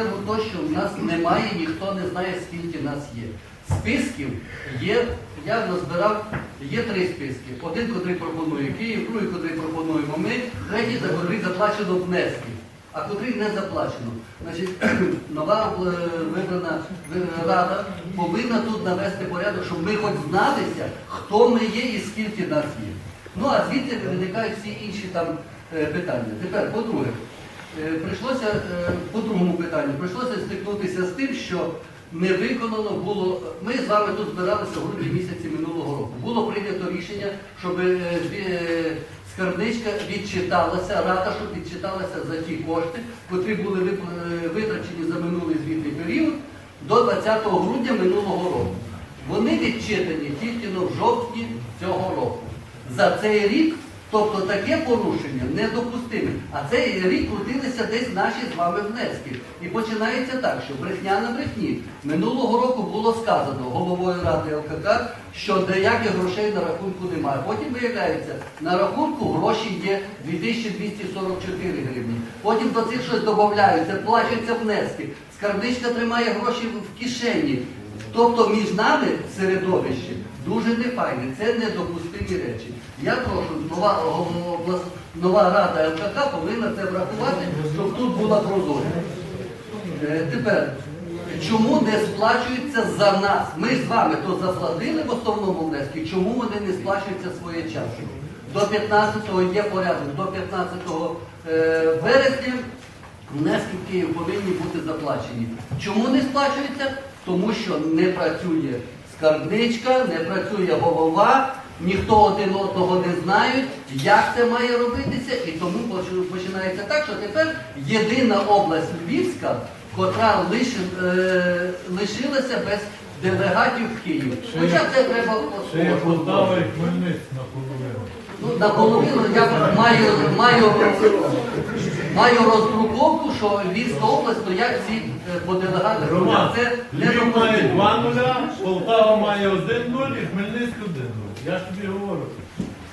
чергу то, що в нас немає, ніхто не знає, скільки нас є. Списків є, я назбирав, є три списки. Один, котрий пропонує Київ, другий, котрий пропонуємо ми, третій, за котрий заплачено внески, а котрий не заплачено. Значить, нова е, вибрана рада повинна тут навести порядок, щоб ми хоч зналися, хто ми є і скільки нас є. Ну а звідти виникають всі інші там е, питання. Тепер, по-друге, Прийшлося е, по другому питанню, прийшлося стикнутися з тим, що не виконано було. Ми з вами тут збиралися в грудні місяці минулого року. Було прийнято рішення, щоб е, е, скарбничка відчиталася, рада, щоб відчиталася за ті кошти, котрі були е, витрачені за минулий звітний період до 20 грудня минулого року. Вони відчитані тільки в жовтні цього року. За цей рік, тобто таке порушення недопустиме. А цей рік крутилися десь наші з вами внески. І починається так, що брехня на брехні. Минулого року було сказано головою ради ЛКК, що деяких грошей на рахунку немає. Потім виявляється, на рахунку гроші є 2244 гривні. Потім до цих щось додаються, плачуться внески. Скарбничка тримає гроші в кишені. Тобто між нами середовище дуже нефайне, це недопустимі речі. Я прошу, нова, нова рада ЛКК повинна це врахувати, щоб тут була прозорість. Е, Тепер, чому не сплачуються за нас? Ми з вами то заплатили в основному внески, чому вони не сплачуються своєчасно? До 15-го є порядок, до 15 е, вересня внески в Київ повинні бути заплачені. Чому не сплачуються? Тому що не працює скарбничка, не працює голова, ніхто один одного не знають, як це має робитися, і тому починається так, що тепер єдина область Львівська, котра лиш, е, лишилася без делегатів в Київ. Хоча це треба Ще є Полтава і Хмельницьк наполовину. Ну, наполовину я маю, маю, маю роздруковку, що Львівська область стоять всі е, по делегатах. Роман, Це не Львів має допустимо. 2 нуля, Полтава має 1-0 і Хмельницьк 1-0. Я ж тобі говорю.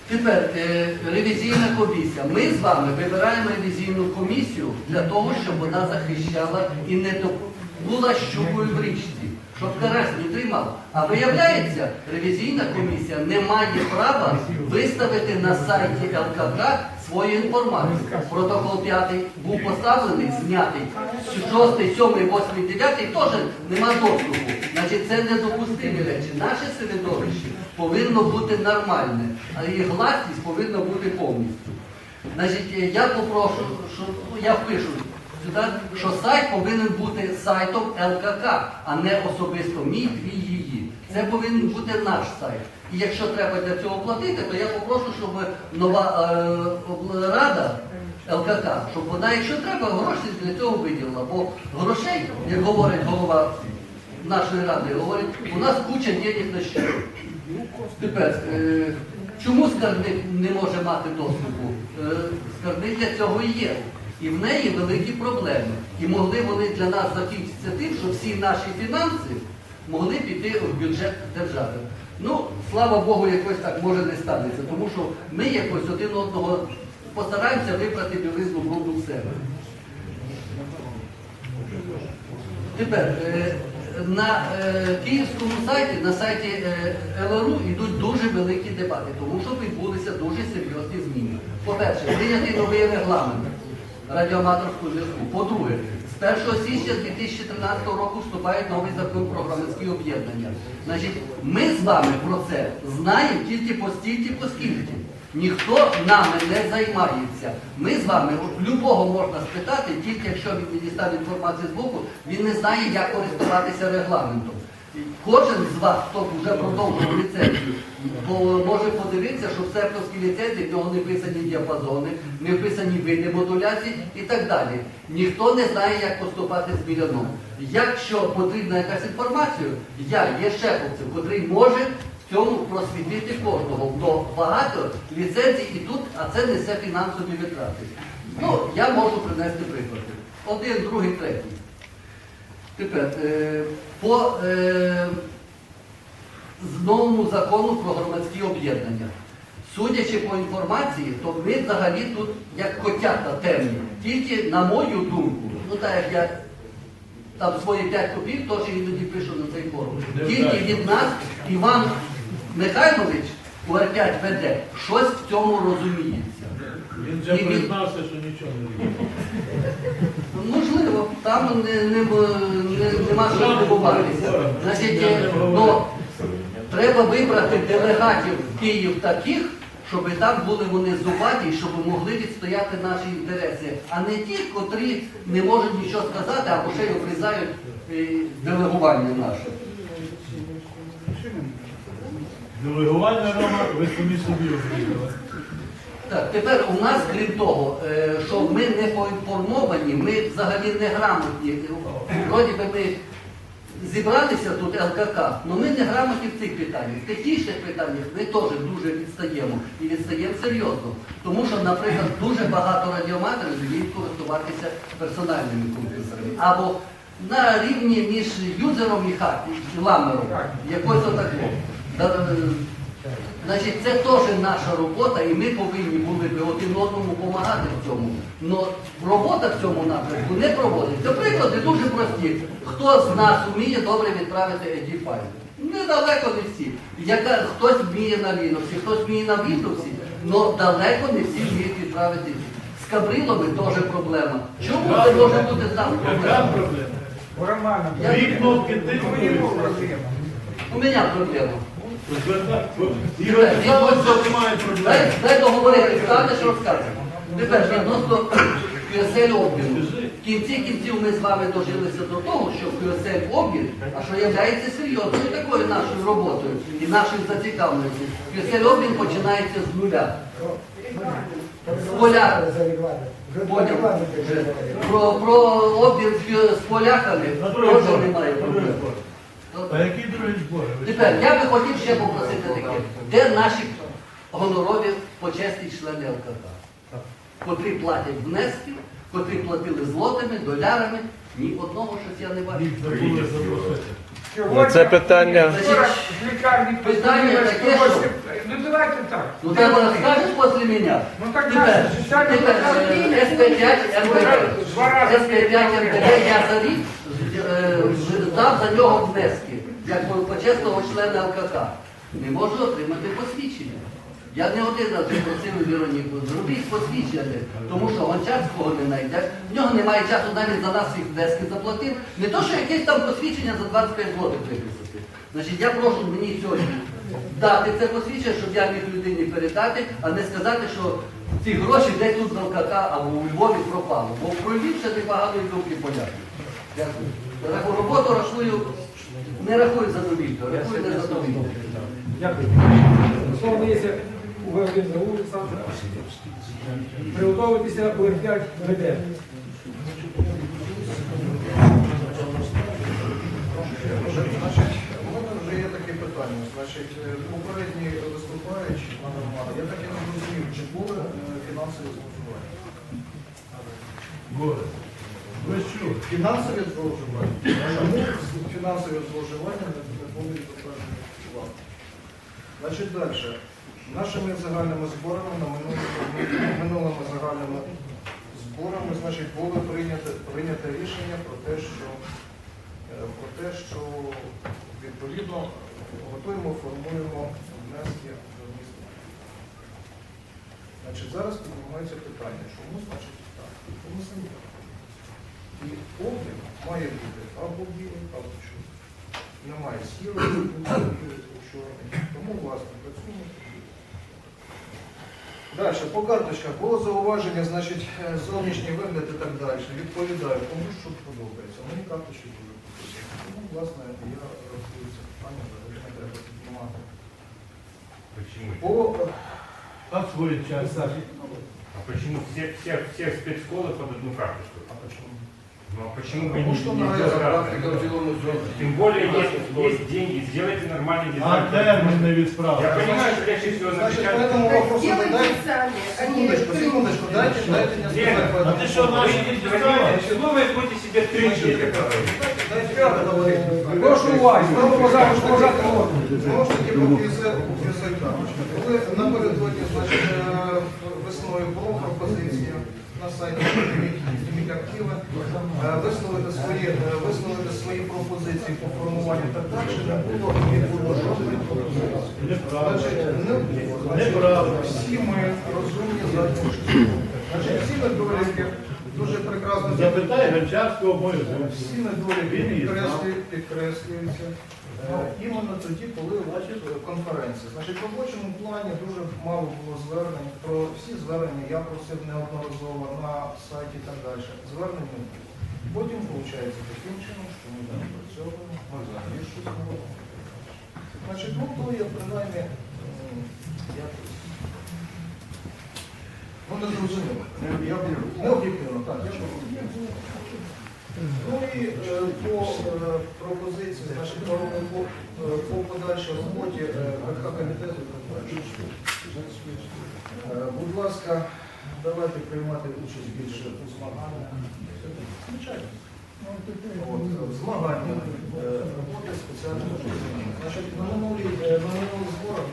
Тепер е, ревізійна комісія. Ми з вами вибираємо ревізійну комісію для того, щоб вона захищала і не доп- була щукою в річці, щоб карась не тримав. А виявляється, ревізійна комісія не має права виставити на сайті ЛКК свою інформацію. Протокол 5 був поставлений, знятий. 6, 7, 8, 9 теж нема доступу. Значить, це недопустимі речі. Наше середовище повинно бути нормальне, а і гласність повинна бути повністю. Значить, я попрошу, що ну, я впишу що сайт повинен бути сайтом ЛКК, а не особисто мій, твій, її. Це повинен бути наш сайт. І якщо треба для цього платити, то я попрошу, щоб нова е, рада ЛКК, щоб вона, якщо треба, гроші для цього виділила. Бо грошей, як говорить голова нашої ради, говорить, у нас куча денег на що. Тепер, е, чому скарбник не може мати доступу? Е, скарбник для цього і є. І в неї великі проблеми. І могли вони для нас закінчитися тим, що всі наші фінанси могли піти в бюджет держави. Ну, слава Богу, якось так може не станеться, тому що ми якось один одного постараємося випрати білизну бруду в себе. Тепер е, на е, київському сайті, на сайті е, ЛРУ йдуть дуже великі дебати, тому що відбулися дуже серйозні зміни. По-перше, прийнятий новий регламент радіоаматорського зв'язку. По-друге, з 1 січня 2013 року вступає новий закон про громадські об'єднання. Значить, ми з вами про це знаємо тільки постільки, поскільки. Ніхто нами не займається. Ми з вами, любого можна спитати, тільки якщо він не дістав інформацію з боку, він не знає, як користуватися регламентом. Кожен з вас, хто вже продовжував ліцензію, може подивитися, що в серпівській ліцензії в нього не вписані діапазони, не вписані види модуляції і так далі. Ніхто не знає, як поступати з мільйоном. Якщо потрібна якась інформація, я є шефовцем, котрий може в цьому просвітити кожного. Бо багато ліцензій і тут, а це несе фінансові витрати. Ну, я можу принести приклади. Один, другий, третій. Тепер, е, по е, новому закону про громадські об'єднання. Судячи по інформації, то ми взагалі тут як котята темні. Тільки, на мою думку, ну так як я там свої 5 копійок, то що іноді пишу на цей форум. Тільки від нас Іван Михайлович УР5 веде, щось в цьому розуміється. Він вже І признався, що нічого не робить. Можливо, там не, не, не, нема що здивуватися. Значить, е, ну, треба вибрати делегатів в Київ таких, щоб там були вони зубаті, щоб могли відстояти наші інтереси, а не ті, котрі не можуть нічого сказати, або ще й обрізають е, делегування наше. Делегування Рома, ви самі собі обрізали. Так, тепер у нас, крім того, е, що ми не поінформовані, ми взагалі не грамотні. Вроді би ми зібралися тут ЛКК, але ми не грамотні в цих питаннях. В технічних питаннях ми теж дуже відстаємо і відстаємо серйозно. Тому що, наприклад, дуже багато радіоматерів вміють користуватися персональними комп'ютерами. Або на рівні між юзером і ламером. Якось отако. Значить, це теж наша робота, і ми повинні були б один одному допомагати в цьому. Но робота в цьому напрямку не проводиться. Приклади дуже прості. Хто з нас вміє добре відправити еді файли? Недалеко не всі. Яка, хтось вміє на Linux, хтось вміє на Windows, але далеко не всі вміють відправити. З кабрилами теж проблема. Чому це може бути там проблема? проблема? У Романа, Дві кнопки у проблема. У мене проблема. Дай, договорити, станеш розказуй. Тепер відносно QSL обміну. В кінці кінців ми з вами дожилися до того, що QSL обмін, а що є серйозною такою нашою роботою і нашою зацікавленістю. QSL обмін починається з нуля. З поля. Про, про обмін з поляками теж немає проблем. А які другі збори? Тепер я би хотів ще попросити таке, де наші гонорові почесні члени ЛКК, котрі платять внески, котрі платили злотими, долярами, ні одного щось я не бачу. Сьогодні Це питання- лікарні Питання таке, що Ну давайте так. Ну треба розкажеш після мене. Ну так Тепер, наше соціальне тепер е, СП5 МПД. Два рази СП5 МПД я за рік е, дав за нього внески, як почесного члена ЛКК. Не можу отримати посвідчення. Я не один раз просив Вероніку, зробіть посвідчення, тому що Гончарського не знайде. В нього немає часу навіть за нас всіх внески заплатив. Не то, що якесь там посвідчення за 25 злотих виписати. Значить, я прошу мені сьогодні дати це посвідчення, щоб я міг людині передати, а не сказати, що ці гроші десь тут в ЛКК або у Львові пропало. Бо про Львів непогано і добрі поляки. Дякую. Таку роботу рахую, не рахую за довільно, рахую не за довільно. Дякую. Слово дається у Олександра. Приготовитися УР5 веде. У мене вже є таке питання. Значить, е, попередній виступаючий, пане Романе, я так і не зрозумів, чи були е, фінансові зловживання? Горе. Що? Фінансові зловживання. Чому фінансові зловживання не були затверджені владою? Значить, далі. Нашими загальними зборами на минулому, минулими загальними зборами, значить, було прийнято, прийнято рішення про те, що е, про те, що відповідно готуємо, формуємо внески до міста. Значить, зараз піднімається питання, чому значить так? Тому самі. І обмін має бути або білий, або чорний. Немає сірої, немає білий, чорний. Тому, власне, працюємо. Далі, по карточках було зауваження, значить, е, зовнішній вигляд і так далі. Відповідаю, кому що подобається. Мені карточки дуже подобаються. Тому, власне, я рахую це питання, взагалі не треба піднімати. Почему? По е, А свої часи. А почему все, все, все спецшколы под одну карточку? а почему? Ну а почему бы Потому не, что не на сделать это разные? Тем более есть, есть деньги, сделайте нормальный А дизайн. термін не Я відправили. понимаю, что чаще всего Значит, по напечатать. этому вопросу вы Делайте дайте... сами, а не Секундочку, секундочку, дайте, дайте мне сказать по А этому ти що, поводу. наші Вы діти возьмете стали? число, вы будете себе три Значит, деньги говорить. Дайте мне договорить. Прошу уваги, знову поважати, поважати народ. Знову ж таки, по КСЛ Коли напередодні, значить, е, весною була пропозиція на сайті, архіви, е, висловити свої, е, висловити свої пропозиції по формуванню так далі. Не було, не було жодної пропозиції. Значить, не було. Всі ми розумні задні. Значить, всі недоліки дуже прекрасно Запитай Гончарського всі недоліки підкреслюють, підкреслюються іменно тоді, коли бачить конференція. Значить, в робочому плані дуже мало було звернень. Про всі звернення я просив неодноразово на сайті і так далі. Звернень не було. Потім виходить таким чином, що ми не працюємо, ми взагалі щось робимо. Значить, ну то є принаймні якось. Ну, не зрозуміло. Я об'єктивно, так. Я Ну і е, по е, пропозиції, значить, е, по подальшій роботі е, комітету Будь ласка, давайте приймати участь більше у змаганнях. Звичайно. Змагання роботи спеціального. Значить, на минулих зборах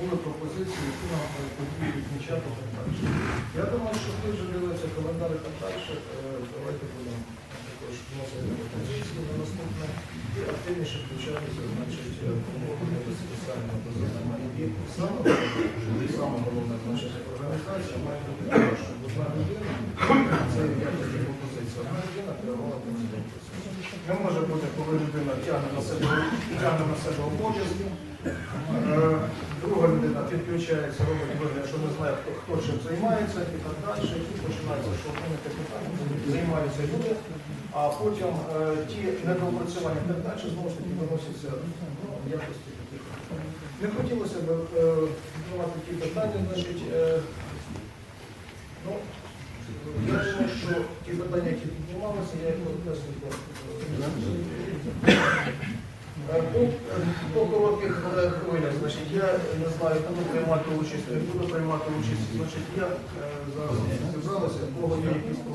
були пропозиції, які нам потрібно відмічати. Я думаю, що ви вже дивилися календар і так далі. Е, Давайте будемо і активніше включатися, значить, спеціального розуміння. І саме організація має бути щоб одна людина, пропозиція, одна людина керувала процесом. Не може бути, коли людина тягне на себе, тягне на себе обов'язки, друга людина підключається, робить вигляд, що не знає, хто, хто чим займається і так далі, і починається, що вони питання займаються люди, а потім е, ті недоопрацювання далі знову ж таки виносяться ну, в якості таких. Не хотілося б е, давати ті питання, значить, е, ну, я думаю, що ті питання, які піднімалися, я їх коротесенько Е, По, по коротких хвилях, значить, я не знаю, буду приймати участь, буду приймати участь. Значить, я зараз зібралася, кого якісь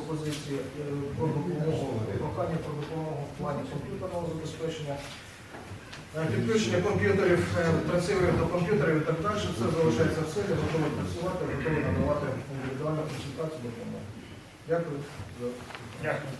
пропозиції е, про допомогу, прохання про допомогу в плані комп'ютерного забезпечення. Е, Підключення комп'ютерів, працівників до комп'ютерів і так далі, все залишається в силі, готові працювати, готові надавати індивідуальну консультацію допомогу. Дякую. за- Дякую.